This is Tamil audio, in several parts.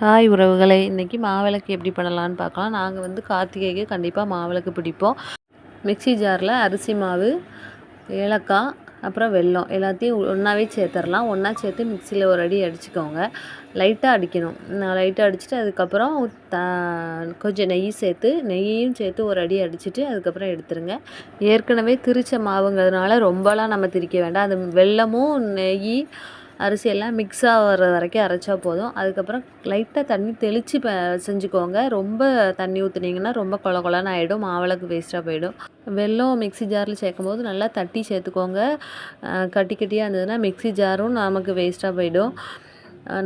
ஹாய் உறவுகளை இன்றைக்கி மாவிளக்கு எப்படி பண்ணலான்னு பார்க்கலாம். நாங்கள் வந்து கார்த்திகைக்கு கண்டிப்பாக மாவிளக்கு பிடிப்போம். மிக்ஸி ஜாரில் அரிசி மாவு ஏலக்காய் அப்புறம் வெல்லம் எல்லாத்தையும் ஒன்றாவே சேர்த்துடலாம் ஒன்றா சேர்த்து மிக்சியில் ஒரு அடி அடிச்சுக்கோங்க. லைட்டாக அடிக்கணும். லைட்டாக அடிச்சுட்டு அதுக்கப்புறம் த கொஞ்சம் நெய் சேர்த்து நெய்யையும் சேர்த்து ஒரு அடி அடிச்சுட்டு அதுக்கப்புறம் எடுத்துருங்க. ஏற்கனவே திரிச்ச மாவுங்கிறதுனால ரொம்பலாம் நம்ம திரிக்க வேண்டாம். அது வெல்லமும் நெய் அரிசியெல்லாம் மிக்ஸ் ஆகிற வரைக்கும் அரைச்சா போதும். அதுக்கப்புறம் லைட்டாக தண்ணி தெளித்து ப செஞ்சுக்கோங்க. ரொம்ப தண்ணி ஊற்றுனீங்கன்னா ரொம்ப கொல கொலன்னு ஆகிடும் மாவிளக்கு வேஸ்ட்டாக போயிடும். வெல்லம் மிக்ஸி ஜாரில் சேர்க்கும் போது நல்லா தட்டி சேர்த்துக்கோங்க. கட்டி கட்டியாக இருந்ததுன்னா மிக்ஸி ஜாரும் நமக்கு வேஸ்ட்டாக போயிடும்.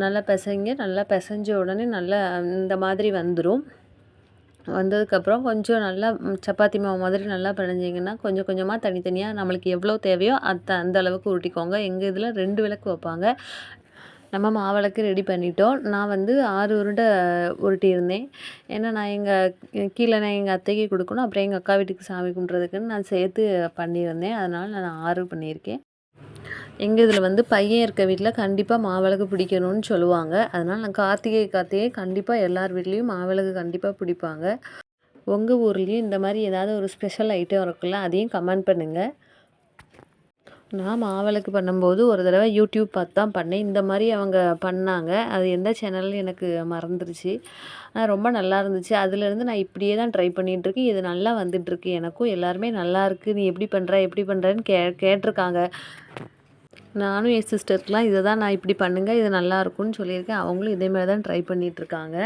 நல்லா பிசைங்க. நல்லா பிசைஞ்ச உடனே நல்லா இந்த மாதிரி வந்துடும் வந்ததுக்கப்புறம் கொஞ்சம் நல்லா சப்பாத்தி மாவு மாதிரி நல்லா பிணைஞ்சிங்கன்னா கொஞ்சம் கொஞ்சமாக தனித்தனியாக நம்மளுக்கு எவ்வளோ தேவையோ அத்த அந்த அளவுக்கு உருட்டிக்கோங்க. எங்கள் இதில் ரெண்டு விளக்கு வைப்பாங்க. நம்ம மாவிளக்கு ரெடி பண்ணிட்டோம். நான் வந்து ஆறு உருண்டை உருட்டியிருந்தேன். ஏன்னா நான் எங்கள் கீழே நான் எங்கள் அத்தைக்கு கொடுக்கணும். அப்புறம் எங்கள் அக்கா வீட்டுக்கு சாமி கும்பிட்றதுக்குன்னு நான் சேர்த்து பண்ணியிருந்தேன். அதனால் நான் ஆறு பண்ணியிருக்கேன். எங்கள் இதில் வந்து பையன் இருக்க வீட்டில் கண்டிப்பாக மாவிளக்கு பிடிக்கணும்னு சொல்லுவாங்க. அதனால் நான் கார்த்திகை கார்த்திகை கண்டிப்பாக எல்லார் வீட்லேயும் மாவிளக்கு கண்டிப்பாக பிடிப்பாங்க. உங்கள் ஊர்லேயும் இந்த மாதிரி ஏதாவது ஒரு ஸ்பெஷல் ஐட்டம் இருக்குல்ல அதையும் கமெண்ட் பண்ணுங்கள் நான் மாவிளக்கு பண்ணும்போது ஒரு தடவை யூடியூப் பார்த்து தான் பண்ணேன். இந்த மாதிரி அவங்க பண்ணாங்க. அது எந்த சேனல்னு எனக்கு மறந்துருச்சு. ரொம்ப நல்லா இருந்துச்சு. அதுலேருந்து நான் இப்படியே தான் ட்ரை பண்ணிகிட்ருக்கேன் இது நல்லா வந்துட்டுருக்கு எனக்கும் எல்லாருமே நல்லா இருக்குது நீ எப்படி பண்ணுற எப்படி பண்ணுறன்னு கே கேட்டிருக்காங்க. நானும் என் சிஸ்டருக்குலாம் இதை தான் நான் இப்படி பண்ணுங்கள் இது நல்லாயிருக்கும்னு சொல்லியிருக்கேன். அவங்களும் இதே மாதிரி தான் ட்ரை பண்ணிகிட்ருக்காங்க.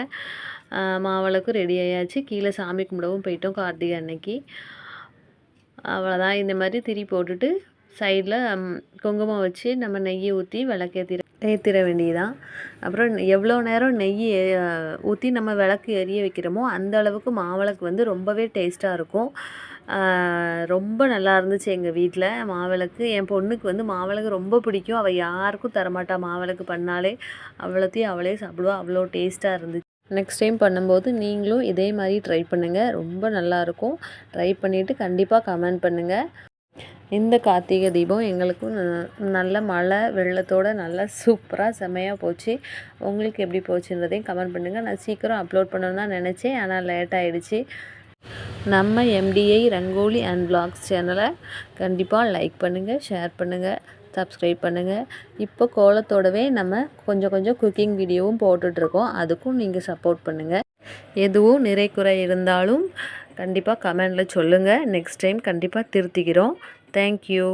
மாவிளக்கு ரெடி ஆயாச்சு. கீழே சாமி கும்பிடவும் போயிட்டோம் கார்த்திகை அன்னைக்கு. அவ்வளோதான். இந்த மாதிரி திரி போட்டுட்டு சைடில் குங்குமம் வச்சு நம்ம நெய்யை ஊற்றி விளக்கேற்றிட ஏற்றிட வேண்டியதான் அப்புறம் எவ்வளோ நேரம் நெய் ஊற்றி நம்ம விளக்கு எரிய வைக்கிறோமோ அந்த அளவுக்கு மாவிளக்கு வந்து ரொம்பவே டேஸ்ட்டாக இருக்கும். ரொம்ப நல்லா இருந்துச்சு எங்கள் வீட்டில் மாவிளக்கு. என் பொண்ணுக்கு வந்து மாவிளக்கு ரொம்ப பிடிக்கும். அவள் யாருக்கும் தரமாட்டா மாவிளக்கு பண்ணாலே. அவ்வளோத்தையும் அவளே சாப்பிடுவா. அவ்வளோ டேஸ்ட்டாக இருந்துச்சு. நெக்ஸ்ட் டைம் பண்ணும்போது நீங்களும் இதே மாதிரி ட்ரை பண்ணுங்கள் ரொம்ப நல்லாயிருக்கும் ட்ரை பண்ணிவிட்டு கண்டிப்பாக கமெண்ட் பண்ணுங்கள் இந்த கார்த்திகை தீபம் எங்களுக்கும் நல்ல மழை வெள்ளத்தோடு நல்லா சூப்பராக செம்மையாக போச்சு. உங்களுக்கு எப்படி போச்சுன்றதையும் கமெண்ட் பண்ணுங்கள் நான் சீக்கிரம் அப்லோட் பண்ணணுன்னு தான் நினச்சேன். ஆனால் லேட் ஆகிடுச்சி நம்ம எம்டிஐ ரங்கோலி அண்ட் பிளாக்ஸ் சேனலை கண்டிப்பாக லைக் பண்ணுங்கள் ஷேர் பண்ணுங்கள் சப்ஸ்கிரைப் பண்ணுங்கள் இப்போ கோலத்தோடவே நம்ம கொஞ்சம் கொஞ்சம் குக்கிங் வீடியோவும் போட்டுட்ருக்கோம். அதுக்கும் நீங்கள் சப்போர்ட் பண்ணுங்கள் எதுவும் நிறை குறை இருந்தாலும் கண்டிப்பாக கமெண்டில் சொல்லுங்கள் நெக்ஸ்ட் டைம் கண்டிப்பாக திருத்திக்கிறோம். தேங்க்யூ